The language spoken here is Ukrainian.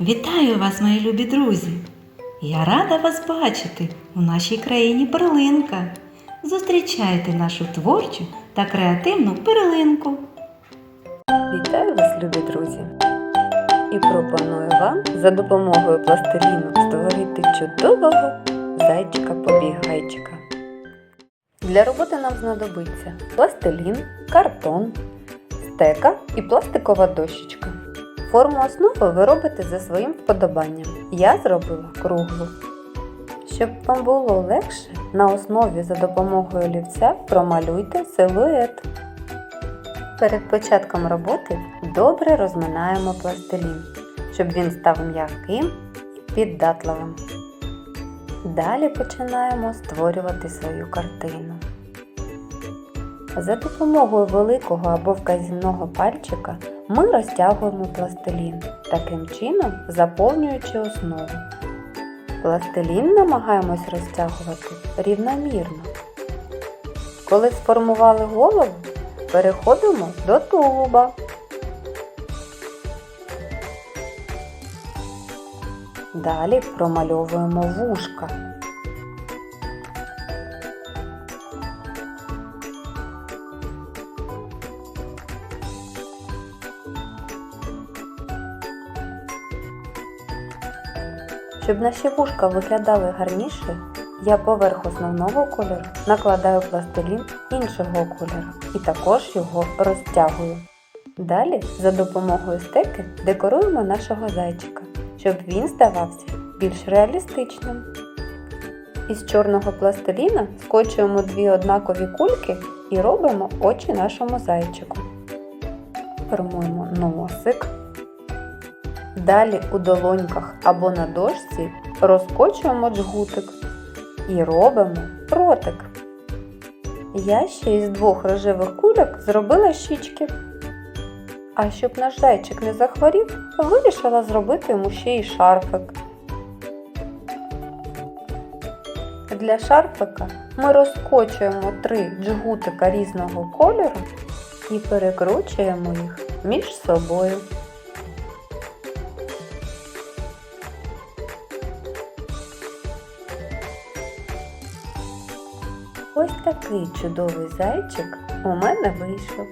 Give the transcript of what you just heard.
Вітаю вас, мої любі друзі! Я рада вас бачити у нашій країні перлинка. Зустрічайте нашу творчу та креативну перлинку. Вітаю вас, любі друзі! І пропоную вам за допомогою пластиліну створити чудового зайчика-побігайчика. Для роботи нам знадобиться пластилін, картон, стека і пластикова дощечка. Форму основи ви робите за своїм вподобанням. Я зробила круглу. Щоб вам було легше, на основі за допомогою олівця промалюйте силует. Перед початком роботи добре розминаємо пластилін, щоб він став м'яким і піддатливим. Далі починаємо створювати свою картину. За допомогою великого або вказівного пальчика ми розтягуємо пластилін, таким чином заповнюючи основу. Пластилін намагаємось розтягувати рівномірно. Коли сформували голову, переходимо до тулуба. Далі промальовуємо вушка. Щоб наші вушка виглядали гарніше, я поверх основного кольору накладаю пластилін іншого кольору і також його розтягую. Далі за допомогою стеки декоруємо нашого зайчика, щоб він здавався більш реалістичним. Із чорного пластиліна скочуємо дві однакові кульки і робимо очі нашому зайчику. Формуємо носик. Далі у долоньках або на дошці розкочуємо джгутик і робимо ротик. Я ще із двох рожевих кульок зробила щічки. А щоб наш зайчик не захворів, вирішила зробити йому ще й шарфик. Для шарфика ми розкочуємо три джгутика різного кольору і перекручуємо їх між собою. Ось такий чудовий зайчик у мене вийшов.